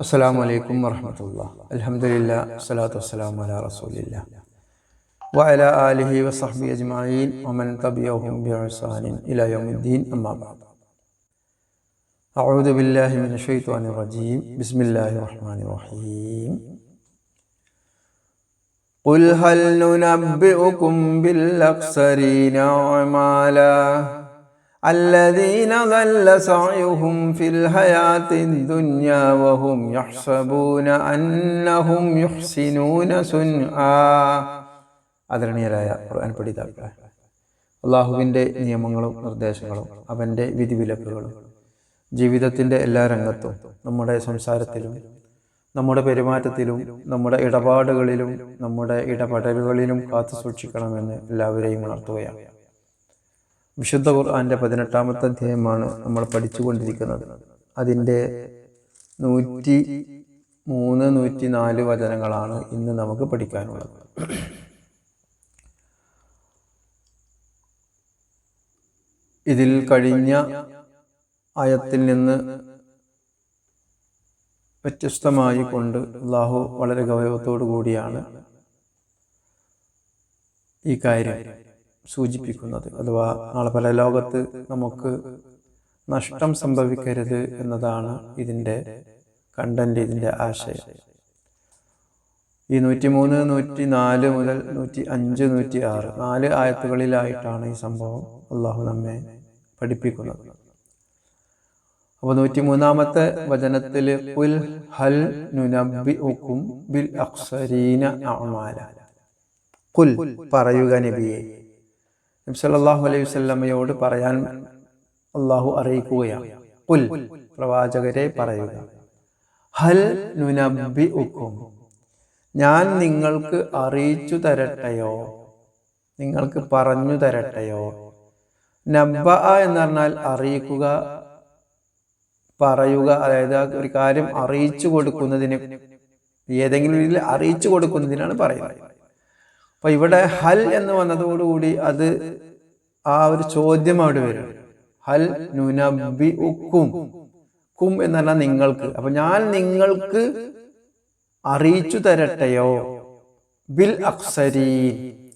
അസ്സാം വലൈക്കും വർഹമത്തുള്ള അലഹമുല്ല വസ്സലാത്തു വസ്സലാം അല റസൂലില്ല വഅല ആലിഹി വസഹബി അജ്മഈൻ വമൻ തബിയഹും ബിഹ്സാനിൻ ഇലാ യൗമിദ്ദീൻ അമ്മാ ബഅദ് അഊദു ബില്ലാഹി മിനശ് ശൈത്വാനിർ റജീം ബിസ്മില്ലാഹിർ റഹ്മാനിർ റഹീം ഖുൽ ഹൽ നുനബ്ബിഉകും ബിൽ അഖ്സരീന അമാലാ الذين ضل سعيهم في الحياة الدنيا وهم يحسبون أنهم يحسنون سنعا ആദരണീയരായ ഖുർആൻ പഠിതാക്കളെ അള്ളാഹുവിന്റെ നിയമങ്ങളും നിർദ്ദേശങ്ങളും അവന്റെ വിധിവിലക്കുകളും ജീവിതത്തിന്റെ എല്ലാ രംഗത്തും നമ്മുടെ സംസാരത്തിലും നമ്മുടെ പെരുമാറ്റത്തിലും നമ്മുടെ ഇടപാടുകളിലും നമ്മുടെ ഇടപെടലുകളിലും കാത്തു സൂക്ഷിക്കണമെന്ന് എല്ലാവരെയും ഉണർത്തുകയാണ്. വിശുദ്ധ ഖുർആന്റെ പതിനെട്ടാമത്തെ അധ്യായമാണ് നമ്മൾ പഠിച്ചുകൊണ്ടിരിക്കുന്നത്. അതിന്റെ നൂറ്റി മൂന്ന് നൂറ്റി നാല് വചനങ്ങളാണ് ഇന്ന് നമുക്ക് പഠിക്കാനുള്ളത്. ഇതിൽ കഴിഞ്ഞ ആയത്തിൽ നിന്ന് വ്യത്യസ്തമായി കൊണ്ട് അള്ളാഹു വളരെ ഗൗരവത്തോടു കൂടിയാണ് ഈ കാര്യം. സൂചിപ്പിക്കുന്നത് അഥവാ നാളെ പല ലോകത്ത് നമുക്ക് നഷ്ടം സംഭവിക്കരുത് എന്നതാണ് ഇതിന്റെ കണ്ടന്റ് ഇതിന്റെ ആശയം. ഈ നൂറ്റി മൂന്ന് നൂറ്റി നാല് മുതൽ നൂറ്റി അഞ്ച് നൂറ്റി ആറ് നാല് ആയത്തുകളിലായിട്ടാണ് ഈ സംഭവം അള്ളാഹു നമ്മെ പഠിപ്പിക്കുന്നത്. അപ്പോൾ നൂറ്റി മൂന്നാമത്തെ വചനത്തിൽ ഉൽ ഹൽ നുനബി ബിൽ അക്സരീന അമാല പറയുക നബിയെ. നബ്സല്ലാഹു അലൈഹി വസല്ലമയോട് പറയാൻ അള്ളാഹു അറിയിക്കുകയാണ്. കുൽ പ്രവാചകരെ പറയുക. ഹൽ നുനബി ഉക്കും ഞാൻ നിങ്ങൾക്ക് അറിയിച്ചു തരട്ടെയോ? നിങ്ങൾക്ക് പറഞ്ഞു തരട്ടെയോ? നബ്ബ എന്ന് പറഞ്ഞാൽ അറിയിക്കുക പറയുക അതായത് ഒരു കാര്യം അറിയിച്ചു കൊടുക്കുന്നതിന് ഏതെങ്കിലും രീതിയിൽ അറിയിച്ചു കൊടുക്കുന്നതിനാണ് പറയുന്നത്. അപ്പൊ ഇവിടെ ഹൽ എന്ന് വന്നതോടുകൂടി അത് ആ ഒരു ചോദ്യം അവിടെ വരും. ഹൽ നുനബി ഉക്കും കും എന്ന് പറഞ്ഞാൽ നിങ്ങൾക്ക്. അപ്പൊ ഞാൻ നിങ്ങൾക്ക് അറിയിച്ചു തരട്ടെയോ? ബിൽ അക്സരീൻ.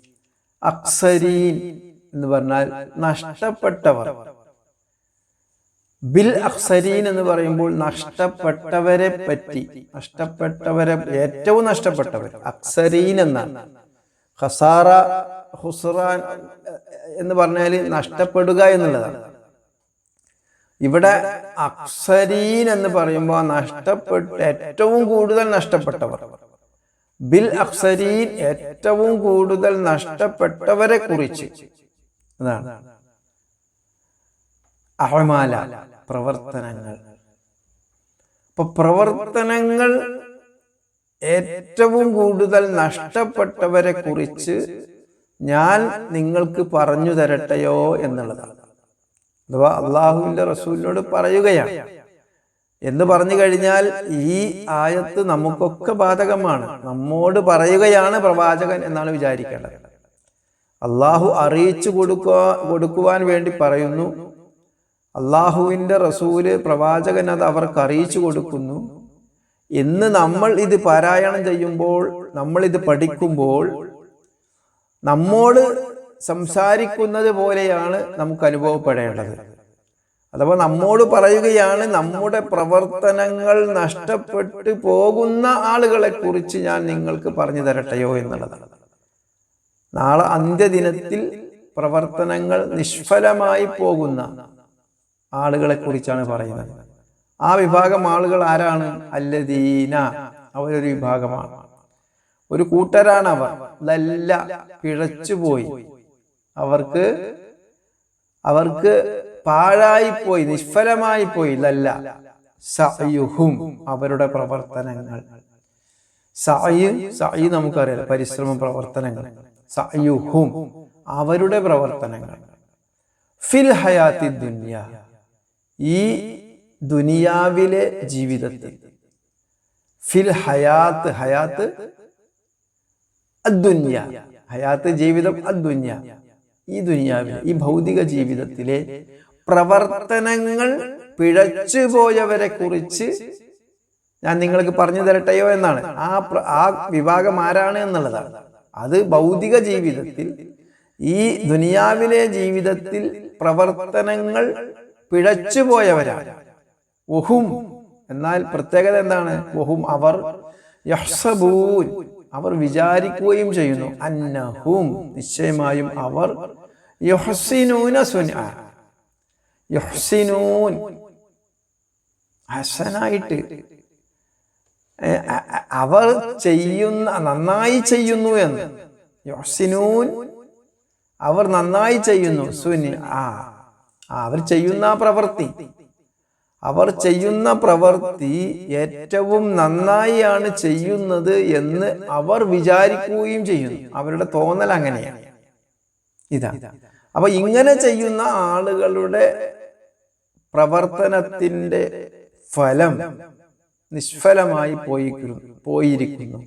അക്സരീൻ എന്ന് പറഞ്ഞാൽ നഷ്ടപ്പെട്ടവർ. ബിൽ അക്സരീൻ എന്ന് പറയുമ്പോൾ നഷ്ടപ്പെട്ടവരെ പറ്റി. നഷ്ടപ്പെട്ടവരെ ഏറ്റവും നഷ്ടപ്പെട്ടവർ. അക്സരീൻ എന്നാണ്. ഖസാറ ഹുസ്റാൻ എന്ന് പറഞ്ഞാൽ നഷ്ടപ്പെടുക എന്നുള്ളതാണ്. ഇവിടെ അക്സരീൻ എന്ന് പറയുമ്പോൾ നഷ്ടപ്പെട്ട ഏറ്റവും കൂടുതൽ നഷ്ടപ്പെട്ടവർ. ബിൽ അക്സരീൻ ഏറ്റവും കൂടുതൽ നഷ്ടപ്പെട്ടവരെ കുറിച്ച്. അതാണ്. അഹമാല പ്രവർത്തനങ്ങൾ. അപ്പൊ പ്രവർത്തനങ്ങൾ ഏറ്റവും കൂടുതൽ നഷ്ടപ്പെട്ടവരെ കുറിച്ച് ഞാൻ നിങ്ങൾക്ക് പറഞ്ഞു തരട്ടെയോ എന്നുള്ളതാണ്. അഥവാ അള്ളാഹുവിന്റെ റസൂലിനോട് പറയുകയാണ്. എന്ന് പറഞ്ഞു കഴിഞ്ഞാൽ ഈ ആയത്ത് നമുക്കൊക്കെ ബാധകമാണ്. നമ്മോട് പറയുകയാണ് പ്രവാചകൻ എന്നാണ് വിചാരിക്കേണ്ടത്. അള്ളാഹു അറിയിച്ചു കൊടുക്കുക കൊടുക്കുവാൻ വേണ്ടി പറയുന്നു. അള്ളാഹുവിന്റെ റസൂൽ പ്രവാചകൻ അത് അവർക്ക് അറിയിച്ചു കൊടുക്കുന്നു. എന്ന് നമ്മൾ ഇത് പാരായണം ചെയ്യുമ്പോൾ നമ്മൾ ഇത് പഠിക്കുമ്പോൾ നമ്മോട് സംസാരിക്കുന്നത് പോലെയാണ് നമുക്ക് അനുഭവപ്പെടേണ്ടത്. അഥവാ നമ്മോട് പറയുകയാണ് നമ്മുടെ പ്രവർത്തനങ്ങൾ നഷ്ടപ്പെട്ടു പോകുന്ന ആളുകളെ കുറിച്ച് ഞാൻ നിങ്ങൾക്ക് പറഞ്ഞു തരട്ടെയോ എന്നുള്ളതാണ്. നാളെ അന്ത്യദിനത്തിൽ പ്രവർത്തനങ്ങൾ നിഷ്ഫലമായി പോകുന്ന ആളുകളെ കുറിച്ചാണ് പറയുന്നത്. ആ വിഭാഗം ആളുകൾ ആരാണ്? അല്ലദീന. അവരൊരു വിഭാഗമാണ്. ഒരു കൂട്ടരാണ് അവർ. നല്ല പിഴച്ചുപോയി. അവർക്ക് അവർക്ക് പാഴായി പോയി നിഷ്ഫലമായി പോയി ലല്ല സയുഹും അവരുടെ പ്രവർത്തനങ്ങൾ. സായ് സായി നമുക്കറിയാം പരിശ്രമ പ്രവർത്തനങ്ങൾ. സയുഹും അവരുടെ പ്രവർത്തനങ്ങൾ. ഫിൽ ഹയാത്തി ദുന്യ. ഈ ദുനിയാവിലെ ജീവിതത്തിൽ. ഫിൽ ഹയാത്ത് ഹയാത്ത് അദ്ദുന്യ. ഹയാത്ത് ജീവിതം അദ്ദുന്യ. ഈ ദുനിയാവിലെ ഈ ഭൗതിക ജീവിതത്തിലെ പ്രവർത്തനങ്ങൾ പിഴച്ചുപോയവരെ കുറിച്ച് ഞാൻ നിങ്ങൾക്ക് പറഞ്ഞു തരട്ടെയോ എന്നാണ്. ആ ആ വിഭാഗം ആരാണ് എന്നുള്ളതാണ്. അത് ഭൗതിക ജീവിതത്തിൽ ഈ ദുനിയാവിലെ ജീവിതത്തിൽ പ്രവർത്തനങ്ങൾ പിഴച്ചുപോയവരാണ് ഒഹും എന്നാൽ പ്രത്യേകത എന്താണ്? ഒഹും അവർ യഹ്സബൂൻ. അവർ വിചാരിക്കുകയും ചെയ്യുന്നു. അന്നഹും. നിശ്ചയമായും അവർ യുഹ്സിനൂന സുന ഹസനായിട്ട്. അവർ ചെയ്യുന്ന നന്നായി ചെയ്യുന്നു എന്ന്. യുഹ്സിനൂൻ. അവർ നന്നായി ചെയ്യുന്നു. സുനി ആ അവർ ചെയ്യുന്ന പ്രവൃത്തി. അവർ ചെയ്യുന്ന പ്രവൃത്തി ഏറ്റവും നന്നായിയാണ് ചെയ്യുന്നത് എന്ന് അവർ വിചാരിക്കുകയും ചെയ്യുന്നു. അവരുടെ തോന്നൽ അങ്ങനെയാണ്. ഇതാ. അപ്പൊ ഇങ്ങനെ ചെയ്യുന്ന ആളുകളുടെ പ്രവർത്തനത്തിന്റെ ഫലം നിഷ്ഫലമായി പോയി പോയിരിക്കുന്നു.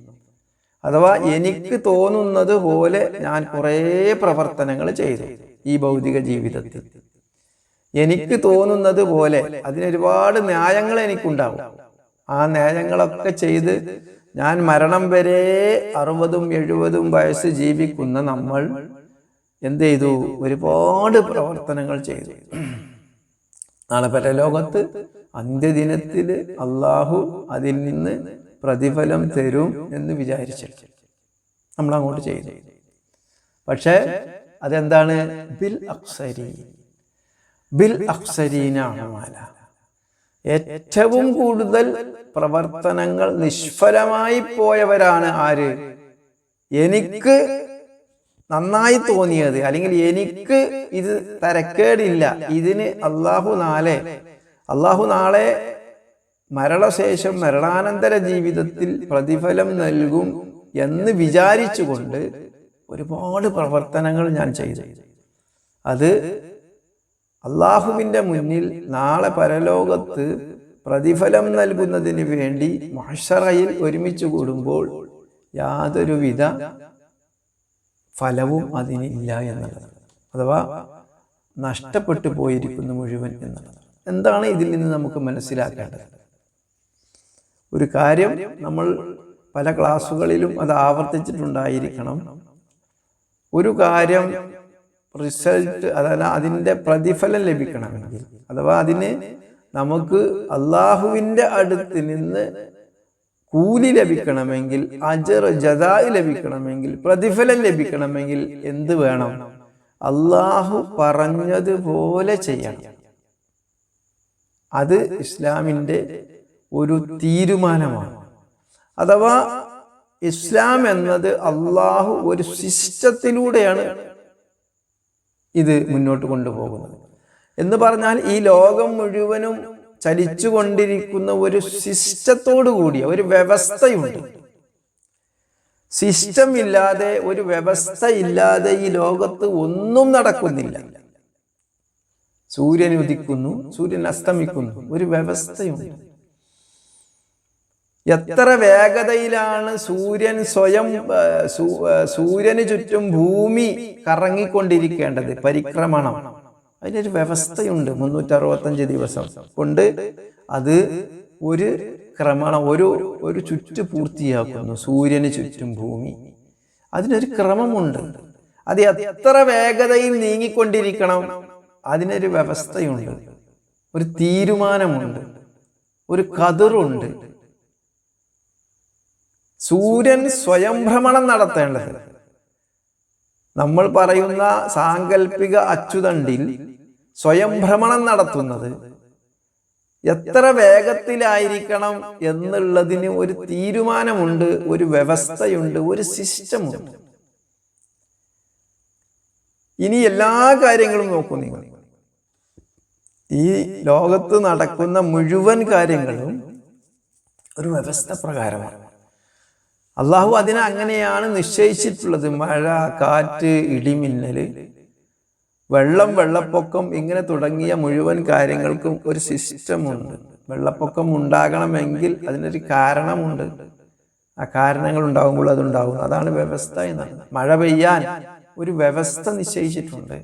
അഥവാ എനിക്ക് തോന്നുന്നത് പോലെ ഞാൻ കുറേ പ്രവർത്തനങ്ങൾ ചെയ്തു ഈ ഭൗതിക ജീവിതത്തിൽ. എനിക്ക് തോന്നുന്നത് പോലെ അതിനൊരുപാട് ന്യായങ്ങൾ എനിക്കുണ്ടാവും. ആ ന്യായങ്ങളൊക്കെ ചെയ്ത് ഞാൻ മരണം വരെ അറുപതും എഴുപതും വയസ്സ് ജീവിക്കുന്ന നമ്മൾ എന്ത് ചെയ്തു? ഒരുപാട് പ്രവർത്തനങ്ങൾ ചെയ്തു. നാളെ പരലോകത്ത് അന്ത്യദിനത്തിൽ അള്ളാഹു അതിൽ നിന്ന് പ്രതിഫലം തരും എന്ന് വിചാരിച്ചു നമ്മൾ അങ്ങോട്ട് ചെയ്തു. പക്ഷേ അതെന്താണ്? ബിൽ അക്സരി. ബിൽ അഫ്സരീന ഏറ്റവും കൂടുതൽ പ്രവർത്തനങ്ങൾ നിഷ്ഫലമായി പോയവരാണ് ആര്? എനിക്ക് നന്നായി തോന്നിയത് അല്ലെങ്കിൽ എനിക്ക് ഇത് തരക്കേടില്ല ഇതിന് അള്ളാഹു നാളെ അള്ളാഹു നാളെ മരണശേഷം മരണാനന്തര ജീവിതത്തിൽ പ്രതിഫലം നൽകും എന്ന് വിചാരിച്ചുകൊണ്ട് ഒരുപാട് പ്രവർത്തനങ്ങൾ ഞാൻ ചെയ്തു. അത് അള്ളാഹുവിന്റെ മുന്നിൽ നാളെ പരലോകത്ത് പ്രതിഫലം നൽകുന്നതിന് വേണ്ടി മഹഷറയിൽ ഒരുമിച്ച് കൂടുമ്പോൾ യാതൊരുവിധ ഫലവും അതിനില്ല എന്നുള്ളത്. അഥവാ നഷ്ടപ്പെട്ടു പോയിരിക്കുന്നു മുഴുവൻ എന്നുള്ളത്. എന്താണ് ഇതിൽ നിന്ന് നമുക്ക് മനസ്സിലാക്കേണ്ടത്? ഒരു കാര്യം നമ്മൾ പല ക്ലാസ്സുകളിലും അത് ആവർത്തിച്ചിട്ടുണ്ടായിരിക്കണം. ഒരു കാര്യം റിസൾട്ട് അതായത് അതിന്റെ പ്രതിഫലം ലഭിക്കണമെങ്കിൽ. അഥവാ അതിന് നമുക്ക് അള്ളാഹുവിന്റെ അടുത്ത് നിന്ന് കൂലി ലഭിക്കണമെങ്കിൽ അജർ ജദായി ലഭിക്കണമെങ്കിൽ പ്രതിഫലം ലഭിക്കണമെങ്കിൽ എന്ത് വേണം? അള്ളാഹു പറഞ്ഞതുപോലെ ചെയ്യണം. അത് ഇസ്ലാമിന്റെ ഒരു തീരുമാനമാണ്. അഥവാ ഇസ്ലാം എന്നത് അള്ളാഹു ഒരു സിസ്റ്റത്തിലൂടെയാണ് ഇത് മുന്നോട്ട് കൊണ്ടുപോകുന്നത്. എന്ന് പറഞ്ഞാൽ ഈ ലോകം മുഴുവനും ചലിച്ചുകൊണ്ടിരിക്കുന്ന ഒരു സിസ്റ്റത്തോടു കൂടിയ ഒരു വ്യവസ്ഥയുണ്ട്. സിസ്റ്റം ഇല്ലാതെ ഒരു വ്യവസ്ഥ ഇല്ലാതെ ഈ ലോകത്ത് ഒന്നും നടക്കുന്നില്ല. സൂര്യൻ ഉദിക്കുന്നു സൂര്യൻ അസ്തമിക്കുന്നു ഒരു വ്യവസ്ഥയുണ്ട്. എത്ര വേഗതയിലാണ് സൂര്യൻ സ്വയം സൂര്യന് ചുറ്റും ഭൂമി കറങ്ങിക്കൊണ്ടിരിക്കേണ്ടത്? പരിക്രമണം. അതിനൊരു വ്യവസ്ഥയുണ്ട് മുന്നൂറ്റി അറുപത്തഞ്ച് ദിവസം. കൊണ്ട് അത് ഒരു ക്രമണം ഒരു ഒരു ചുറ്റ് പൂർത്തിയാക്കുന്നു സൂര്യന് ചുറ്റും ഭൂമി. അതിനൊരു ക്രമമുണ്ട്. അത് എത്ര വേഗതയിൽ നീങ്ങിക്കൊണ്ടിരിക്കണം? അതിനൊരു വ്യവസ്ഥയുണ്ട്. ഒരു തീരുമാനമുണ്ട്. ഒരു കതിറുണ്ട്. സൂര്യൻ സ്വയംഭ്രമണം നടത്തേണ്ടത്. നമ്മൾ പറയുന്ന സാങ്കല്പിക അച്ചുതണ്ടിൽ സ്വയംഭ്രമണം നടത്തുന്നത് എത്ര വേഗത്തിലായിരിക്കണം എന്നുള്ളതിന് ഒരു തീരുമാനമുണ്ട് ഒരു വ്യവസ്ഥയുണ്ട് ഒരു സിസ്റ്റമുണ്ട്. ഇനി എല്ലാ കാര്യങ്ങളും നോക്കൂ നിങ്ങൾ. ഈ ലോകത്ത് നടക്കുന്ന മുഴുവൻ കാര്യങ്ങളും ഒരു വ്യവസ്ഥ പ്രകാരമാണ്. അള്ളാഹു അതിനെ അങ്ങനെയാണ് നിശ്ചയിച്ചിട്ടുള്ളത്. മഴ കാറ്റ് ഇടിമിന്നൽ വെള്ളം വെള്ളപ്പൊക്കം ഇങ്ങനെ തുടങ്ങിയ മുഴുവൻ കാര്യങ്ങൾക്കും ഒരു സിസ്റ്റമുണ്ട്. വെള്ളപ്പൊക്കം ഉണ്ടാകണമെങ്കിൽ അതിനൊരു കാരണമുണ്ട്. ആ കാരണങ്ങൾ ഉണ്ടാകുമ്പോൾ അതുണ്ടാകുന്നു അതാണ് വ്യവസ്ഥ എന്നാണ് മഴ പെയ്യാൻ ഒരു വ്യവസ്ഥ നിശ്ചയിച്ചിട്ടുണ്ട്.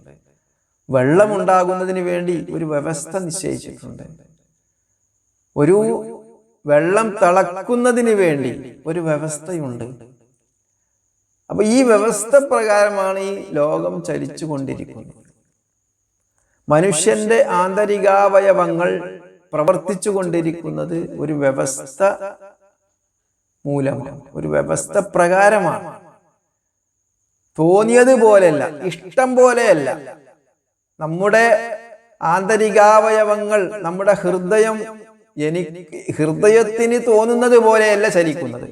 വെള്ളം ഉണ്ടാകുന്നതിന് വേണ്ടി ഒരു വ്യവസ്ഥ നിശ്ചയിച്ചിട്ടുണ്ട്. ഒരു വെള്ളം തിളക്കുന്നതിന് വേണ്ടി ഒരു വ്യവസ്ഥയുണ്ട്. അപ്പൊ ഈ വ്യവസ്ഥ പ്രകാരമാണ് ഈ ലോകം ചലിച്ചു കൊണ്ടിരിക്കുന്നത് മനുഷ്യന്റെ ആന്തരികാവയവങ്ങൾ പ്രവർത്തിച്ചു കൊണ്ടിരിക്കുന്നത് ഒരു വ്യവസ്ഥ മൂലമാണ് ഒരു വ്യവസ്ഥ പ്രകാരമാണ്. തോന്നിയതുപോലെയല്ല ഇഷ്ടം പോലെയല്ല. നമ്മുടെ ആന്തരികാവയവങ്ങൾ നമ്മുടെ ഹൃദയം എനിക്ക് ഹൃദയത്തിന് തോന്നുന്നത് പോലെയല്ല ചലിക്കുന്നത്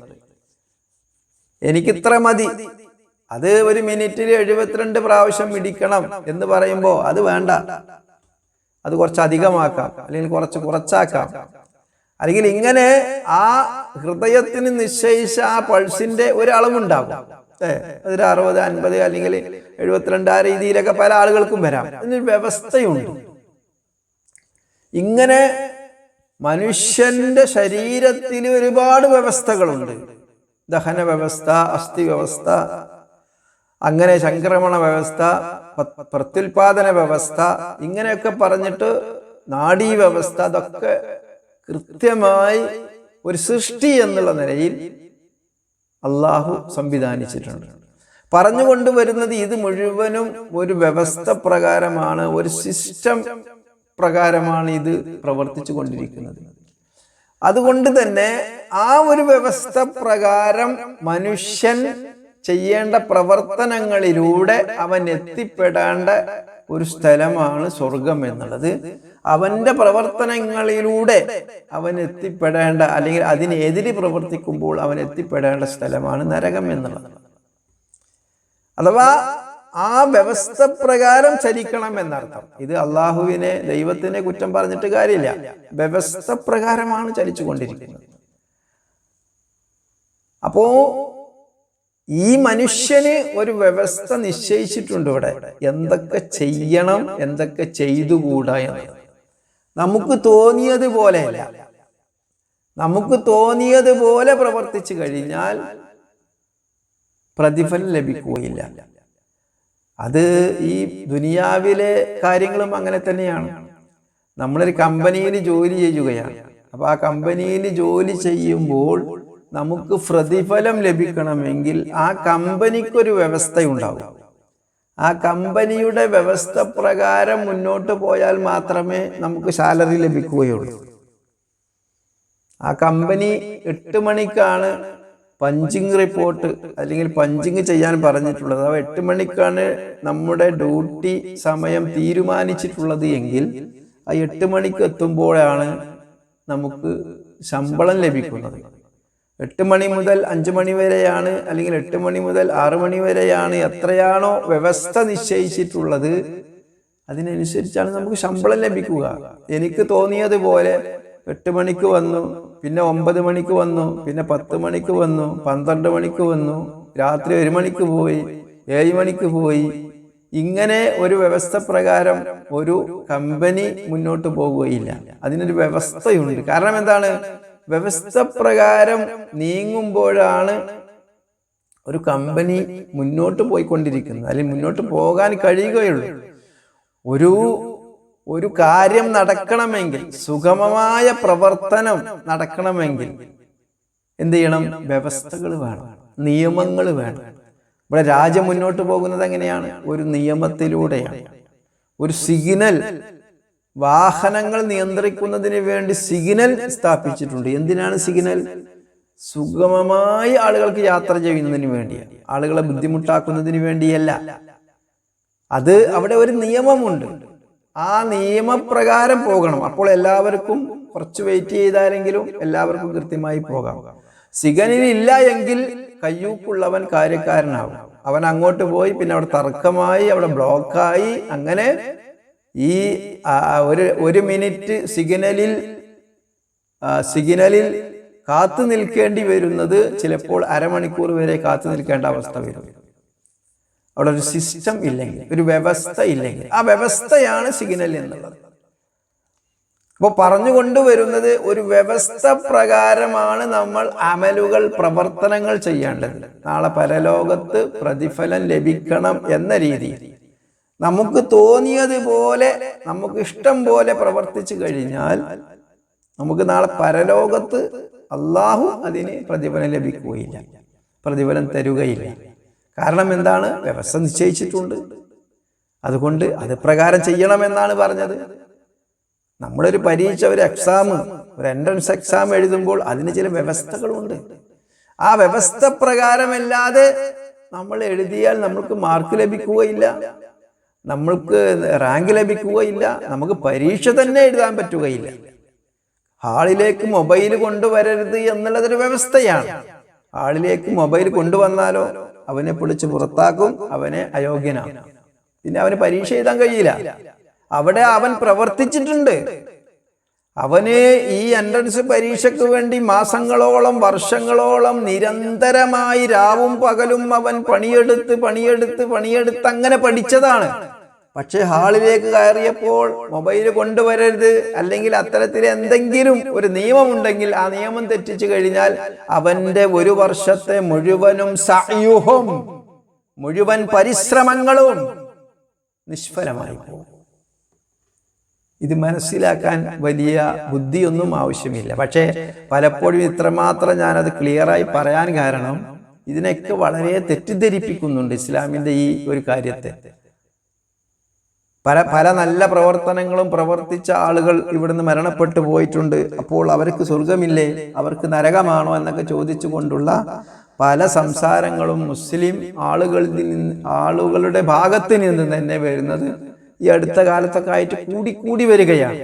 എനിക്കിത്ര മതി. അത് ഒരു മിനിറ്റിൽ എഴുപത്തിരണ്ട് പ്രാവശ്യം ഇടിക്കണം എന്ന് പറയുമ്പോൾ അത് വേണ്ട. അത് കുറച്ച് അധികമാക്കാം അല്ലെങ്കിൽ കുറച്ച് കുറച്ചാക്കാം. അല്ലെങ്കിൽ ഇങ്ങനെ ആ ഹൃദയത്തിന് നിശ്ചയിച്ച ആ പൾസിന്റെ ഒരു അളവുണ്ടാകും അതൊരു അറുപത് അൻപത് അല്ലെങ്കിൽ എഴുപത്തിരണ്ട് ആ രീതിയിലൊക്കെ പല ആളുകൾക്കും വരാം. അതിനൊരു വ്യവസ്ഥയുണ്ട്. ഇങ്ങനെ മനുഷ്യന്റെ ശരീരത്തിൽ ഒരുപാട് വ്യവസ്ഥകളുണ്ട്. ദഹന വ്യവസ്ഥ അസ്ഥി വ്യവസ്ഥ അങ്ങനെ സംക്രമണ വ്യവസ്ഥ പ്രത്യുൽപാദന വ്യവസ്ഥ ഇങ്ങനെയൊക്കെ പറഞ്ഞിട്ട് നാഡീ വ്യവസ്ഥ അതൊക്കെ കൃത്യമായി ഒരു സൃഷ്ടി എന്നുള്ള നിലയിൽ അള്ളാഹു സംവിധാനിച്ചിട്ടുണ്ട്. പറഞ്ഞുകൊണ്ട് വരുന്നത് ഇത് മുഴുവനും ഒരു വ്യവസ്ഥ പ്രകാരമാണ് ഒരു സിസ്റ്റം പ്രകാരമാണ് ഇത് പ്രവർത്തിച്ചു കൊണ്ടിരിക്കുന്നത് അതുകൊണ്ട് തന്നെ ആ ഒരു വ്യവസ്ഥ പ്രകാരം മനുഷ്യൻ ചെയ്യേണ്ട പ്രവർത്തനങ്ങളിലൂടെ അവൻ എത്തിപ്പെടേണ്ട ഒരു സ്ഥലമാണ് സ്വർഗം എന്നുള്ളത്. അവന്റെ പ്രവർത്തനങ്ങളിലൂടെ അവൻ എത്തിപ്പെടേണ്ട അല്ലെങ്കിൽ അതിനെതിരെ പ്രവർത്തിക്കുമ്പോൾ അവൻ എത്തിപ്പെടേണ്ട സ്ഥലമാണ് നരകം എന്നുള്ളത്. അഥവാ ആ വ്യവസ്ഥ പ്രകാരം ചലിക്കണം എന്നർത്ഥം ഇത് അള്ളാഹുവിനെ ദൈവത്തിനെ കുറ്റം പറഞ്ഞിട്ട് കാര്യമില്ല. വ്യവസ്ഥ പ്രകാരമാണ് ചലിച്ചു കൊണ്ടിരിക്കുന്നത് അപ്പോ ഈ മനുഷ്യന് ഒരു വ്യവസ്ഥ നിശ്ചയിച്ചിട്ടുണ്ട് ഇവിടെ. എന്തൊക്കെ ചെയ്യണം എന്തൊക്കെ ചെയ്തുകൂടാ എന്ന്. നമുക്ക് തോന്നിയതുപോലെയല്ല. നമുക്ക് തോന്നിയതുപോലെ പ്രവർത്തിച്ചു കഴിഞ്ഞാൽ പ്രതിഫലം ലഭിക്കുകയില്ല. അത് ഈ ദുനിയാവിലെ കാര്യങ്ങളും അങ്ങനെ തന്നെയാണ്. നമ്മളൊരു കമ്പനിയിൽ ജോലി ചെയ്യുകയാണ്. അപ്പൊ ആ കമ്പനിയിൽ ജോലി ചെയ്യുമ്പോൾ നമുക്ക് പ്രതിഫലം ലഭിക്കണമെങ്കിൽ ആ കമ്പനിക്കൊരു വ്യവസ്ഥയുണ്ടാവും. ആ കമ്പനിയുടെ വ്യവസ്ഥ പ്രകാരം മുന്നോട്ട് പോയാൽ മാത്രമേ നമുക്ക് സാലറി ലഭിക്കുകയുള്ളൂ. ആ കമ്പനി എട്ട് മണിക്കാണ് പഞ്ചിങ് റിപ്പോർട്ട് അല്ലെങ്കിൽ പഞ്ചിങ് ചെയ്യാൻ പറഞ്ഞിട്ടുള്ളത്. ആ എട്ട് മണിക്കാണ് നമ്മുടെ ഡ്യൂട്ടി സമയം തീരുമാനിച്ചിട്ടുള്ളത് എങ്കിൽ ആ എട്ട് മണിക്ക് എത്തുമ്പോഴാണ് നമുക്ക് ശമ്പളം ലഭിക്കുന്നത്. എട്ട് മണി മുതൽ അഞ്ച് മണി വരെയാണ് അല്ലെങ്കിൽ എട്ട് മണി മുതൽ ആറ് മണി വരെയാണ് എത്രയാണോ വ്യവസ്ഥ നിശ്ചയിച്ചിട്ടുള്ളത്. അതിനനുസരിച്ചാണ് നമുക്ക് ശമ്പളം ലഭിക്കുക. എനിക്ക് തോന്നിയതുപോലെ എട്ട് മണിക്ക് വന്നു പിന്നെ ഒമ്പത് മണിക്ക് വന്നു പിന്നെ പത്ത് മണിക്ക് വന്നു പന്ത്രണ്ട് മണിക്ക് വന്നു രാത്രി ഒരു മണിക്ക് പോയി ഏഴ് മണിക്ക് പോയി. ഇങ്ങനെ ഒരു വ്യവസ്ഥ പ്രകാരം ഒരു കമ്പനി മുന്നോട്ട് പോകുകയില്ല അതിനൊരു വ്യവസ്ഥയുണ്ട്. കാരണം എന്താണ്? വ്യവസ്ഥ പ്രകാരം നീങ്ങുമ്പോഴാണ് ഒരു കമ്പനി മുന്നോട്ട് പോയിക്കൊണ്ടിരിക്കുന്നത്. അല്ലെങ്കിൽ മുന്നോട്ട് പോകാൻ കഴിയുകയുള്ളൂ. ഒരു ഒരു കാര്യം നടക്കണമെങ്കിൽ സുഗമമായ പ്രവർത്തനം നടക്കണമെങ്കിൽ എന്ത് ചെയ്യണം? വ്യവസ്ഥകൾ വേണം നിയമങ്ങൾ വേണം. ഇവിടെ രാജ്യം മുന്നോട്ട് പോകുന്നത് എങ്ങനെയാണ്? ഒരു നിയമത്തിലൂടെയാണ്. ഒരു സിഗ്നൽ വാഹനങ്ങൾ നിയന്ത്രിക്കുന്നതിന് വേണ്ടി സിഗ്നൽ സ്ഥാപിച്ചിട്ടുണ്ട്. എന്തിനാണ് സിഗ്നൽ? സുഗമമായി ആളുകൾക്ക് യാത്ര ചെയ്യുന്നതിന് വേണ്ടിയാണ്. ആളുകളെ ബുദ്ധിമുട്ടാക്കുന്നതിന് വേണ്ടിയല്ല. അത് അവിടെ ഒരു നിയമമുണ്ട്. ആ നിയമപ്രകാരം പോകണം. അപ്പോൾ എല്ലാവർക്കും കുറച്ച് വെയിറ്റ് ചെയ്താലെങ്കിലും എല്ലാവർക്കും കൃത്യമായി പോകാം. സിഗനിൽ ഇല്ല എങ്കിൽ കയ്യൂക്കുള്ളവൻ കാര്യക്കാരനാവും അവൻ അങ്ങോട്ട് പോയി പിന്നെ അവിടെ തർക്കമായി അവിടെ ബ്ലോക്കായി. അങ്ങനെ ഈ ഒരു ഒരു മിനിറ്റ് സിഗ്നലിൽ സിഗ്നലിൽ കാത്തു നിൽക്കേണ്ടി വരുന്നത് ചിലപ്പോൾ അരമണിക്കൂർ വരെ കാത്തു നിൽക്കേണ്ട അവസ്ഥ വരും. അവിടെ ഒരു സിസ്റ്റം ഇല്ലെങ്കിൽ ഒരു വ്യവസ്ഥ ഇല്ലെങ്കിൽ. ആ വ്യവസ്ഥയാണ് സിഗ്നൽ എന്നുള്ളത്. അപ്പോൾ പറഞ്ഞുകൊണ്ടുവരുന്നത് ഒരു വ്യവസ്ഥ പ്രകാരമാണ് നമ്മൾ അമലുകൾ പ്രവർത്തനങ്ങൾ ചെയ്യേണ്ടത്. നാളെ പരലോകത്ത് പ്രതിഫലം ലഭിക്കണം എന്ന രീതിയിൽ നമുക്ക് തോന്നിയതുപോലെ നമുക്ക് ഇഷ്ടം പോലെ പ്രവർത്തിച്ചു കഴിഞ്ഞാൽ നമുക്ക് നാളെ പരലോകത്ത് അള്ളാഹു അതിന് പ്രതിഫലം ലഭിക്കുകയില്ല. പ്രതിഫലം തരുകയില്ല. കാരണം എന്താണ്? വ്യവസ്ഥ നിശ്ചയിച്ചിട്ടുണ്ട്. അതുകൊണ്ട് അത് പ്രകാരം ചെയ്യണമെന്നാണ് പറഞ്ഞത്. നമ്മളൊരു പരീക്ഷ ഒരു എക്സാം ഒരു എൻട്രൻസ് എക്സാം എഴുതുമ്പോൾ അതിന് ചില വ്യവസ്ഥകളുണ്ട്. ആ വ്യവസ്ഥ പ്രകാരമല്ലാതെ നമ്മൾ എഴുതിയാൽ നമുക്ക് മാർക്ക് ലഭിക്കുകയില്ല. നമ്മൾക്ക് റാങ്ക് ലഭിക്കുകയില്ല. നമുക്ക് പരീക്ഷ തന്നെ എഴുതാൻ പറ്റുകയില്ല. ഹാളിലേക്ക് മൊബൈൽ കൊണ്ടുവരരുത് എന്നുള്ളതൊരു വ്യവസ്ഥയാണ്. ഹാളിലേക്ക് മൊബൈൽ കൊണ്ടുവന്നാലോ? അവനെ പൊളിച്ച് പുറത്താക്കും അവനെ അയോഗ്യനാണ് പിന്നെ അവന് പരീക്ഷ എഴുതാൻ കഴിയില്ല. അവിടെ അവൻ പ്രവർത്തിച്ചിട്ടുണ്ട്. അവന് ഈ എൻട്രൻസ് പരീക്ഷയ്ക്ക് വേണ്ടി മാസങ്ങളോളം വർഷങ്ങളോളം നിരന്തരമായി രാവും പകലും അവൻ പണിയെടുത്ത് പണിയെടുത്ത് പണിയെടുത്ത് അങ്ങനെ പഠിച്ചതാണ്. പക്ഷെ ഹാളിലേക്ക് കയറിയപ്പോൾ മൊബൈൽ കൊണ്ടുവരരുത് അല്ലെങ്കിൽ അത്തരത്തിൽ എന്തെങ്കിലും ഒരു നിയമമുണ്ടെങ്കിൽ ആ നിയമം തെറ്റിച്ചു കഴിഞ്ഞാൽ അവന്റെ ഒരു വർഷത്തെ മുഴുവനും സയുഹും മുഴുവൻ പരിശ്രമങ്ങളും നിഷ്ഫലമായി പോകും. ഇത് മനസ്സിലാക്കാൻ വലിയ ബുദ്ധിയൊന്നും ആവശ്യമില്ല. പക്ഷേ പലപ്പോഴും ഇത്രമാത്രം ഞാനത് ക്ലിയറായി പറയാൻ കാരണം ഇതിനൊക്കെ വളരെ തെറ്റിദ്ധരിപ്പിക്കുന്നുണ്ട് ഇസ്ലാമിന്റെ ഈ ഒരു കാര്യത്തെ. പല പല നല്ല പ്രവർത്തനങ്ങളും പ്രവർത്തിച്ച ആളുകൾ ഇവിടുന്ന് മരണപ്പെട്ടു പോയിട്ടുണ്ട്. അപ്പോൾ അവർക്ക് സ്വർഗമില്ലേ അവർക്ക് നരകമാണോ എന്നൊക്കെ ചോദിച്ചുകൊണ്ടുള്ള പല സംസാരങ്ങളും മുസ്ലിം ആളുകളിൽ നിന്ന് ആളുകളുടെ ഭാഗത്ത് നിന്ന് തന്നെ വരുന്നത് ഈ അടുത്ത കാലത്തൊക്കെ ആയിട്ട് കൂടി കൂടി വരികയാണ്.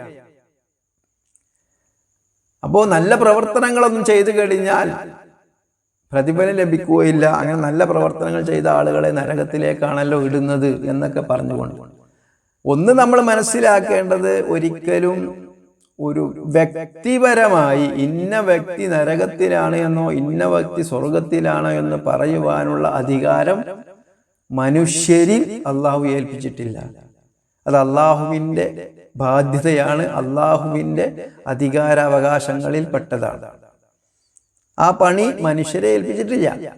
അപ്പോൾ നല്ല പ്രവർത്തനങ്ങളൊന്നും ചെയ്തു കഴിഞ്ഞാൽ പ്രതിഫലം ലഭിക്കുകയില്ല. അങ്ങനെ നല്ല പ്രവർത്തനങ്ങൾ ചെയ്ത ആളുകളെ നരകത്തിലേക്കാണല്ലോ ഇടുന്നത് എന്നൊക്കെ പറഞ്ഞുകൊണ്ട്. ഒന്ന് നമ്മൾ മനസ്സിലാക്കേണ്ടത് ഒരിക്കലും ഒരു വ്യക്തിപരമായി ഇന്ന വ്യക്തി നരകത്തിലാണ് എന്നോ ഇന്ന വ്യക്തി സ്വർഗത്തിലാണോ എന്ന് പറയുവാനുള്ള അധികാരം മനുഷ്യരിൽ അള്ളാഹു ഏൽപ്പിച്ചിട്ടില്ല. അത് അള്ളാഹുവിന്റെ ബാധ്യതയാണ് അള്ളാഹുവിന്റെ അധികാരാവകാശങ്ങളിൽ പെട്ടതാണ്. ആ പണി മനുഷ്യരെ ഏൽപ്പിച്ചിട്ടില്ല.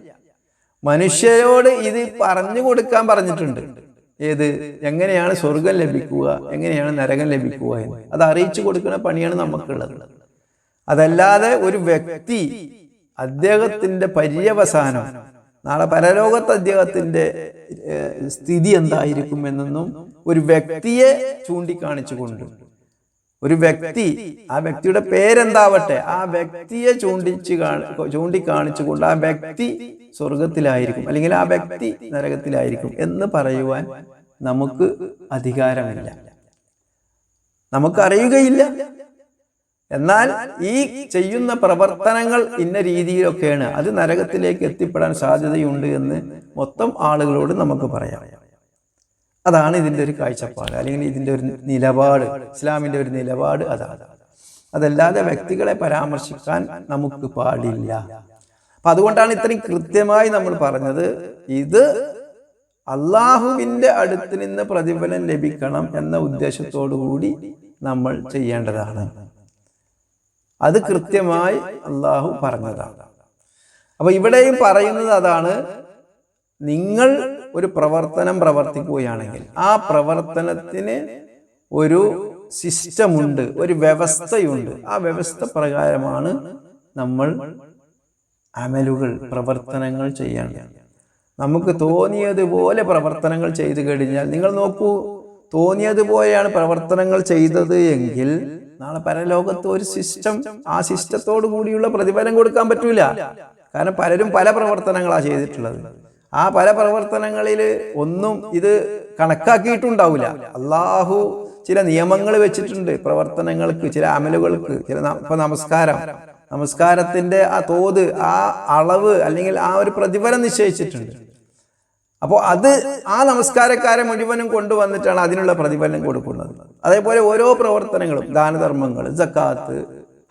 മനുഷ്യരോട് ഇത് പറഞ്ഞു കൊടുക്കാൻ പറഞ്ഞിട്ടുണ്ട്. ഏത്? എങ്ങനെയാണ് സ്വർഗം ലഭിക്കുക? എങ്ങനെയാണ് നരകം ലഭിക്കുക എന്ന്. അത് അറിയിച്ചു കൊടുക്കുന്ന പണിയാണ് നമുക്കുള്ളത്. അതല്ലാതെ ഒരു വ്യക്തി അദ്ദേഹത്തിന്റെ പര്യവസാനം നാളെ പരലോകത്ത് അദ്ദേഹത്തിന്റെ സ്ഥിതി എന്തായിരിക്കും എന്നൊന്നും ഒരു വ്യക്തിയെ ചൂണ്ടിക്കാണിച്ചുകൊണ്ട് ഒരു വ്യക്തി ആ വ്യക്തിയുടെ പേരെന്താവട്ടെ ആ വ്യക്തിയെ ചൂണ്ടിച്ച് കാണി ചൂണ്ടിക്കാണിച്ചുകൊണ്ട് ആ വ്യക്തി സ്വർഗത്തിലായിരിക്കും അല്ലെങ്കിൽ ആ വ്യക്തി നരകത്തിലായിരിക്കും എന്ന് പറയുവാൻ നമുക്ക് അധികാരമില്ല. നമുക്കറിയുകയില്ല. എന്നാൽ ഈ ചെയ്യുന്ന പ്രവർത്തനങ്ങൾ ഇന്ന രീതിയിലൊക്കെയാണ്. അത് നരകത്തിലേക്ക് എത്തിപ്പെടാൻ സാധ്യതയുണ്ട് എന്ന് മൊത്തം ആളുകളോട് നമുക്ക് പറയാം. അതാണ് ഇതിന്റെ ഒരു കാഴ്ചപ്പാട്. അല്ലെങ്കിൽ ഇതിന്റെ ഒരു നിലപാട് ഇസ്ലാമിന്റെ ഒരു നിലപാട് അതാണ്. അതല്ലാതെ വ്യക്തികളെ പരാമർശിക്കാൻ നമുക്ക് പാടില്ല. അപ്പൊ അതുകൊണ്ടാണ് ഇത്രയും കൃത്യമായി നമ്മൾ പറഞ്ഞത് ഇത് അള്ളാഹുവിന്റെ അടുത്ത് നിന്ന് പ്രതിഫലം ലഭിക്കണം എന്ന ഉദ്ദേശത്തോടു കൂടി നമ്മൾ ചെയ്യേണ്ടതാണ്. അത് കൃത്യമായി അള്ളാഹു പറഞ്ഞതാണ്. അപ്പൊ ഇവിടെയും പറയുന്നത് അതാണ് നിങ്ങൾ ഒരു പ്രവർത്തനം പ്രവർത്തിക്കുകയാണെങ്കിൽ ആ പ്രവർത്തനത്തിന് ഒരു സിസ്റ്റമുണ്ട് ഒരു വ്യവസ്ഥയുണ്ട്. ആ വ്യവസ്ഥ പ്രകാരമാണ് നമ്മൾ അമലുകൾ പ്രവർത്തനങ്ങൾ ചെയ്യേണ്ടത്. നമുക്ക് തോന്നിയതുപോലെ പ്രവർത്തനങ്ങൾ ചെയ്തു കഴിഞ്ഞാൽ നിങ്ങൾ നോക്കൂ തോന്നിയതുപോലെയാണ് പ്രവർത്തനങ്ങൾ ചെയ്തത് എങ്കിൽ നാളെ പരലോകത്ത് ഒരു സിസ്റ്റം ആ സിസ്റ്റത്തോടു കൂടിയുള്ള പ്രതിഫലം കൊടുക്കാൻ പറ്റൂല. കാരണം പലരും പല പ്രവർത്തനങ്ങളാണ് ചെയ്തിട്ടുള്ളത്. ആ പല പ്രവർത്തനങ്ങളിൽ ഒന്നും ഇത് കണക്കാക്കിയിട്ടുണ്ടാവില്ല. അള്ളാഹു ചില നിയമങ്ങൾ വെച്ചിട്ടുണ്ട്. പ്രവർത്തനങ്ങൾക്ക് ചില അമലുകൾക്ക് ചില ഇപ്പൊ നമസ്കാരം. നമസ്കാരത്തിന്റെ ആ തോത് ആ അളവ് അല്ലെങ്കിൽ ആ ഒരു പ്രതിഫലം നിശ്ചയിച്ചിട്ടുണ്ട്. അപ്പോൾ അത് ആ നമസ്കാരക്കാരെ മുഴുവനും കൊണ്ടുവന്നിട്ടാണ് അതിനുള്ള പ്രതിഫലം കൊടുക്കുന്നത്. അതേപോലെ ഓരോ പ്രവർത്തനങ്ങളും ദാനധർമ്മങ്ങൾ ജക്കാത്ത്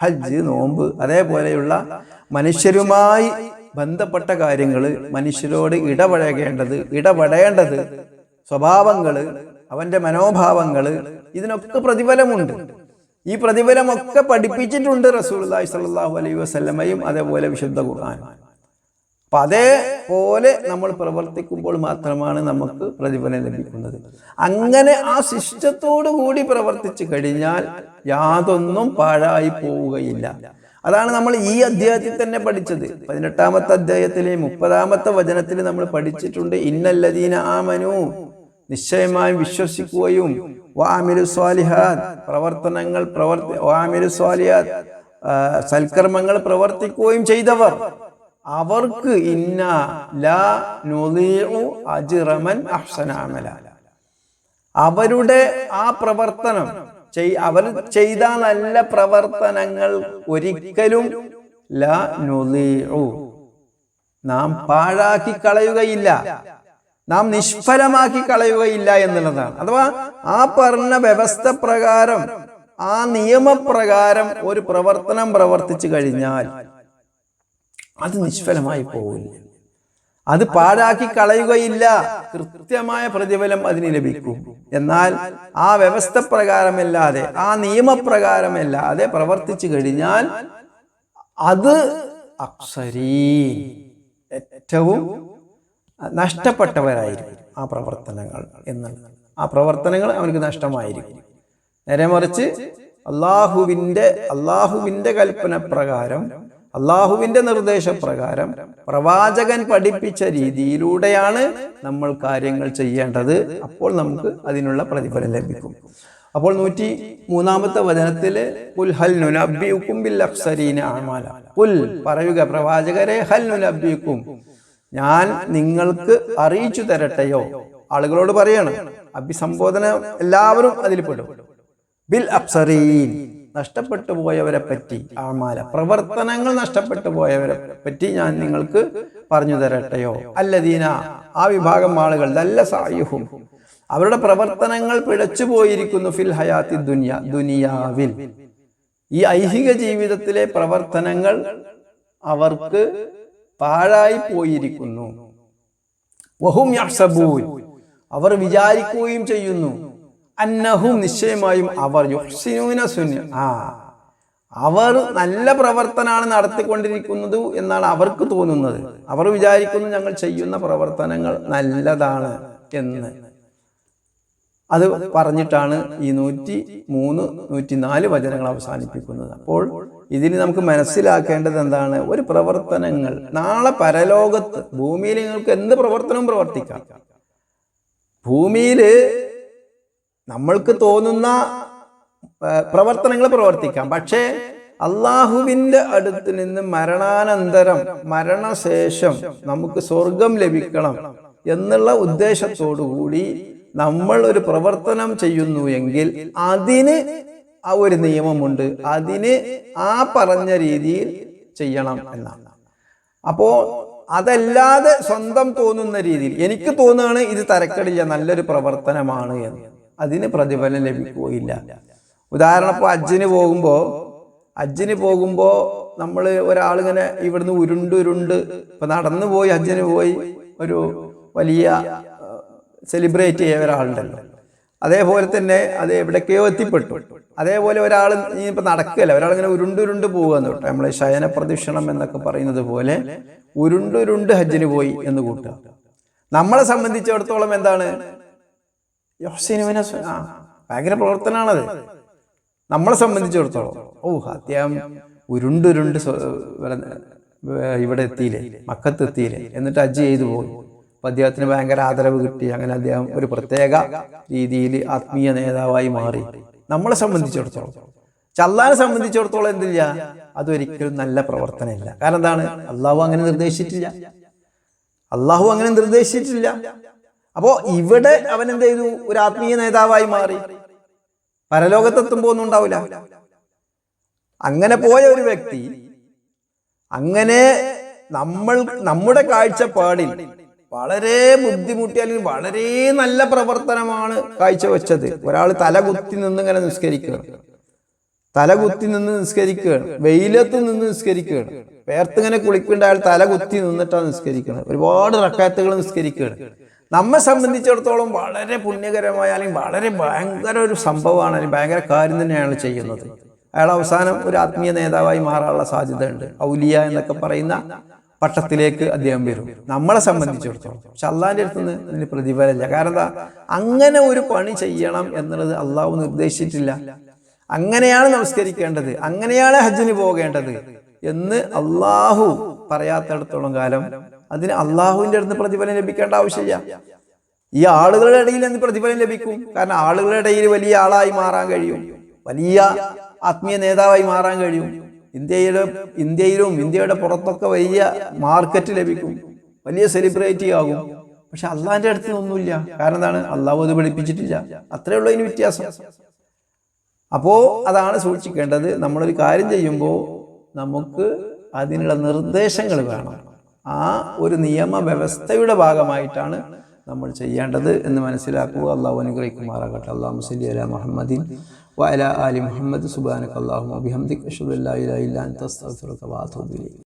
ഹജ്ജ് നോമ്പ് അതേപോലെയുള്ള മനുഷ്യരുമായി ബന്ധപ്പെട്ട കാര്യങ്ങൾ മനുഷ്യരോട് ഇടപഴകേണ്ടത് ഇടപെടേണ്ടത് സ്വഭാവങ്ങൾ അവന്റെ മനോഭാവങ്ങൾ ഇതിനൊക്കെ പ്രതിഫലമുണ്ട്. ഈ പ്രതിഫലമൊക്കെ പഠിപ്പിച്ചിട്ടുണ്ട് റസൂൽ സ്വല്ലല്ലാഹു അലൈഹി വസല്ലമയും അതേപോലെ വിശുദ്ധ ഖുർആൻ അപ്പൊ അതേപോലെ നമ്മൾ പ്രവർത്തിക്കുമ്പോൾ മാത്രമാണ് നമുക്ക് പ്രതിഫലം ലഭിക്കുന്നത്. അങ്ങനെ ആ ശിഷ്ടത്തോടു കൂടി പ്രവർത്തിച്ചു കഴിഞ്ഞാൽ യാതൊന്നും പാഴായി പോവുകയില്ല. അതാണ് നമ്മൾ ഈ അധ്യായത്തിൽ തന്നെ പഠിച്ചത്. പതിനെട്ടാമത്തെ അധ്യായത്തിലെ മുപ്പതാമത്തെ വചനത്തിൽ നമ്മൾ പഠിച്ചിട്ടുണ്ട്. ഇന്നല്ലദീന ആമനു. നിശ്ചയമായും വിശ്വസിക്കുകയും വാമിരു സ്വാലിഹാദ് പ്രവർത്തനങ്ങൾ പ്രവർത്തി വാമിരു സ്വാലിഹാദ് സൽക്കർമ്മങ്ങൾ പ്രവർത്തിക്കുകയും ചെയ്തവർ. അവർക്ക് ഇന്ന ലാ അജിറമൻ അജ്റമൻ അഹ്സന അമല. അവരുടെ ആ പ്രവർത്തനം അവർ ചെയ്ത നല്ല പ്രവർത്തനങ്ങൾ ഒരിക്കലും ലാ നാം പാഴാക്കി കളയുകയില്ല. നാം നിഷ്ഫലമാക്കി കളയുകയില്ല എന്നുള്ളതാണ്. അഥവാ ആ പറഞ്ഞ വ്യവസ്ഥ പ്രകാരം ആ നിയമപ്രകാരം ഒരു പ്രവർത്തനം പ്രവർത്തിച്ചു കഴിഞ്ഞാൽ അത് നിഷ്ഫലമായി പോകില്ല അത് പാഴാക്കി കളയുകയില്ല. കൃത്യമായ പ്രതിഫലം അതിന് ലഭിക്കും. എന്നാൽ ആ വ്യവസ്ഥ പ്രകാരമല്ലാതെ ആ നിയമപ്രകാരമല്ലാതെ പ്രവർത്തിച്ചു കഴിഞ്ഞാൽ അത് അക്സരീ ഏറ്റവും നഷ്ടപ്പെട്ടവരായിരിക്കും ആ പ്രവർത്തനങ്ങൾ എന്നുള്ളത് ആ പ്രവർത്തനങ്ങൾ അവർക്ക് നഷ്ടമായിരിക്കും. നേരെ മറിച്ച് അള്ളാഹുവിന്റെ അള്ളാഹുവിന്റെ കൽപ്പന പ്രകാരം അള്ളാഹുവിന്റെ നിർദ്ദേശപ്രകാരം പ്രവാചകൻ പഠിപ്പിച്ച രീതിയിലൂടെയാണ് നമ്മൾ കാര്യങ്ങൾ ചെയ്യേണ്ടത്. അപ്പോൾ നമുക്ക് അതിനുള്ള പ്രതിഫലം ലഭിക്കും. അപ്പോൾ നൂറ്റി മൂന്നാമത്തെ വചനത്തിൽ കുൽ ഹൽ ബിൽ അഫ്സരീന ആമാല പറയുക പ്രവാചകരെ ഹൽ നുനബ്ബിയുക്കും ഞാൻ നിങ്ങൾക്ക് അറിയിച്ചു തരട്ടെയോ? ആളുകളോട് പറയണം. അഭിസംബോധന എല്ലാവരും അതിൽ പെടും. ബിൽ അപ്സറീൻ നഷ്ടപ്പെട്ടു പോയവരെ പറ്റി ആമാല പ്രവർത്തനങ്ങൾ നഷ്ടപ്പെട്ടു പോയവരെ പറ്റി ഞാൻ നിങ്ങൾക്ക് പറഞ്ഞു തരട്ടെയോ? അല്ലദീന ആ വിഭാഗം ആളുകൾ നല്ല സായുഹും. അവരുടെ പ്രവർത്തനങ്ങൾ പിഴച്ചു പോയിരിക്കുന്നു ഫിൽ ഹയാത്തി ദുനിയ ദുനിയാവിൽ. ഈ ഐഹിക ജീവിതത്തിലെ പ്രവർത്തനങ്ങൾ അവർക്ക് പാഴായി പോയിരിക്കുന്നു. വഹും അവർ വിചാരിക്കുകയും ചെയ്യുന്നു അന്നഹും നിശ്ചയമായും അവർ യുഹ്സിനൂന സുന്യ ആ അവർ നല്ല പ്രവർത്തനമാണ് നടത്തിക്കൊണ്ടിരിക്കുന്നത് എന്നാണ് അവർക്ക് തോന്നുന്നത്. അവർ വിചാരിക്കുന്നു ഞങ്ങൾ ചെയ്യുന്ന പ്രവർത്തനങ്ങൾ നല്ലതാണ് എന്ന്. അത് പറഞ്ഞിട്ടാണ് ഈ നൂറ്റി മൂന്ന് നൂറ്റി നാല് വചനങ്ങൾ അവസാനിപ്പിക്കുന്നത്. അപ്പോൾ ഇതിന് നമുക്ക് മനസ്സിലാക്കേണ്ടത് എന്താണ്? ഒരു പ്രവർത്തനങ്ങൾ നാളെ പരലോകത്ത് ഭൂമിയിൽ നിങ്ങൾക്ക് എന്ത് പ്രവർത്തനവും പ്രവർത്തിക്കാം. ഭൂമിയിൽ നമ്മൾക്ക് തോന്നുന്ന പ്രവർത്തനങ്ങൾ പ്രവർത്തിക്കാം. പക്ഷേ അള്ളാഹുവിന്റെ അടുത്ത് നിന്ന് മരണാനന്തരം മരണശേഷം നമുക്ക് സ്വർഗം ലഭിക്കണം എന്നുള്ള ഉദ്ദേശത്തോടു കൂടി നമ്മൾ ഒരു പ്രവർത്തനം ചെയ്യുന്നു എങ്കിൽ അതിന് ആ ഒരു നിയമമുണ്ട്. അതിന് ആ പറഞ്ഞ രീതിയിൽ ചെയ്യണം എന്നാണ്. അപ്പോ അതല്ലാതെ സ്വന്തം തോന്നുന്ന രീതിയിൽ എനിക്ക് തോന്നുകയാണ് ഇത് തരക്കടില്ല നല്ലൊരു പ്രവർത്തനമാണ് എന്ന്. അതിന് പ്രതിഫലം ലഭിക്കുകയില്ല. ഉദാഹരണം ഇപ്പോൾ അജ്ജിന് പോകുമ്പോൾ അജ്ജിന് പോകുമ്പോൾ നമ്മൾ ഒരാളിങ്ങനെ ഇവിടുന്ന് ഉരുണ്ട് ഉരുണ്ട് ഇപ്പം നടന്നു പോയി അജ്ജിന് പോയി ഒരു വലിയ സെലിബ്രേറ്റ് ചെയ്യ ഒരാളുണ്ടല്ലോ. അതേപോലെ തന്നെ അത് എവിടേക്കോ എത്തിപ്പെട്ടു. അതേപോലെ ഒരാൾ ഇനിയിപ്പോൾ നടക്കുകയല്ല. ഒരാളിങ്ങനെ ഉരുണ്ടുരുണ്ട് പോകുകയെന്ന് കേട്ടോ. നമ്മൾ ശയന പ്രദക്ഷിണം എന്നൊക്കെ പറയുന്നത് പോലെ ഉരുണ്ടുരുണ്ട് ഹജ്ജിന് പോയി എന്ന് കൂട്ടുക. നമ്മളെ സംബന്ധിച്ചിടത്തോളം എന്താണ്? യോസിനുവിനെ സ്വ- ആ ഭയങ്കര പ്രവർത്തനമാണത്. നമ്മളെ സംബന്ധിച്ചിടത്തോളം. ഓ അദ്ദേഹം ഉരുണ്ടുരുണ്ട് ഇവിടെ- എത്തിയില്ലേ? മക്കത്ത് എത്തിയില്ലേ? എന്നിട്ട് ഹജ്ജ് ചെയ്തു പോയി. അപ്പൊ അദ്ദേഹത്തിന് ഭയങ്കര ആദരവ് കിട്ടി. അങ്ങനെ അദ്ദേഹം ഒരു പ്രത്യേക രീതിയിൽ ആത്മീയ നേതാവായി മാറി. നമ്മളെ സംബന്ധിച്ചിടത്തോളം. ചല്ലാനെ സംബന്ധിച്ചിടത്തോളം എന്തില്ല? അതൊരിക്കലും നല്ല പ്രവർത്തനമില്ല. കാരണം എന്താണ്? അള്ളാഹു അങ്ങനെ നിർദ്ദേശിച്ചിട്ടില്ല. അള്ളാഹു അങ്ങനെ നിർദ്ദേശിച്ചിട്ടില്ല. അപ്പോ ഇവിടെ അവൻ എന്ത് ചെയ്തു ഒരു ആത്മീയ നേതാവായി മാറി. പരലോകത്തെത്തുമ്പോ ഒന്നും ഉണ്ടാവില്ല. അങ്ങനെ പോയ ഒരു വ്യക്തി അങ്ങനെ നമ്മൾ നമ്മുടെ കാഴ്ചപ്പാടിൽ വളരെ ബുദ്ധിമുട്ടി അല്ലെങ്കിൽ വളരെ നല്ല പ്രവർത്തനമാണ് കാഴ്ചവെച്ചത്. ഒരാൾ തല കുത്തി നിന്ന് ഇങ്ങനെ നിസ്കരിക്കുകയാണ് തല കുത്തി നിന്ന് നിസ്കരിക്കുകയാണ് വെയിലത്ത് നിന്ന് നിസ്കരിക്കുകയാണ് വേർത്തിങ്ങനെ കുളിക്കേണ്ട അയാൾ തല കുത്തി നിന്നിട്ടാണ് നിസ്കരിക്കുന്നത് ഒരുപാട് റക്കാത്തുകൾ നിസ്കരിക്കുകയാണ് നമ്മെ സംബന്ധിച്ചിടത്തോളം വളരെ പുണ്യകരമായ അല്ലെങ്കിൽ വളരെ ഭയങ്കര ഒരു സംഭവമാണ് അല്ലെങ്കിൽ ഭയങ്കര കാര്യം തന്നെയാണ് ചെയ്യുന്നത്. അയാൾ അവസാനം ഒരു ആത്മീയ നേതാവായി മാറാനുള്ള സാധ്യതയുണ്ട്. ഔലിയ എന്നൊക്കെ പറയുന്ന പട്ടത്തിലേക്ക് അദ്ദേഹം വരും. നമ്മളെ സംബന്ധിച്ചിടത്തോളം. പക്ഷെ അള്ളാഹിന്റെ അടുത്ത് നിന്ന് ഇതിന് പ്രതിഫലമില്ല. കാരണം എന്താ? അങ്ങനെ ഒരു പണി ചെയ്യണം എന്നുള്ളത് അള്ളാഹു നിർദ്ദേശിച്ചിട്ടില്ല. അങ്ങനെയാണ് നമസ്കരിക്കേണ്ടത്. അങ്ങനെയാണ് ഹജ്ജിന് പോകേണ്ടത് എന്ന് അള്ളാഹു പറയാത്തടത്തോളം കാലം അതിന് അള്ളാഹുവിന്റെ അടുത്ത് പ്രതിഫലം ലഭിക്കേണ്ട ആവശ്യമില്ല. ഈ ആളുകളുടെ ഇടയിൽ നിന്ന് പ്രതിഫലം ലഭിക്കും? കാരണം ആളുകളുടെ ഇടയിൽ വലിയ ആളായി മാറാൻ കഴിയും. വലിയ ആത്മീയ നേതാവായി മാറാൻ കഴിയും. ഇന്ത്യയിലെ ഇന്ത്യയിലും ഇന്ത്യയുടെ പുറത്തൊക്കെ വലിയ മാർക്കറ്റ് ലഭിക്കും. വലിയ സെലിബ്രിറ്റി ആകും. പക്ഷെ അള്ളാഹിന്റെ അടുത്ത് ഒന്നുമില്ല കാരണം എന്താണ്? അള്ളാഹു അത് പഠിപ്പിച്ചിട്ടില്ല. അത്രേ ഉള്ളൂ അതിന് വ്യത്യാസം. അപ്പോ അതാണ് സൂക്ഷിക്കേണ്ടത്. നമ്മളൊരു കാര്യം ചെയ്യുമ്പോൾ നമുക്ക് അതിനുള്ള നിർദ്ദേശങ്ങൾ വേണം. ആ ഒരു നിയമ വ്യവസ്ഥയുടെ ഭാഗമായിട്ടാണ് നമ്മൾ ചെയ്യേണ്ടത് എന്ന് മനസ്സിലാക്കുക. അള്ളാഹു അനുഗ്രഹിക്കുമാറാകട്ടെ. അള്ളാഹു മുസ്ലി അല മുഹമ്മദിൻ വഅല ആലി മുഹമ്മദ്. സുബാനക്ക് അള്ളാഹു ഇലൈക്.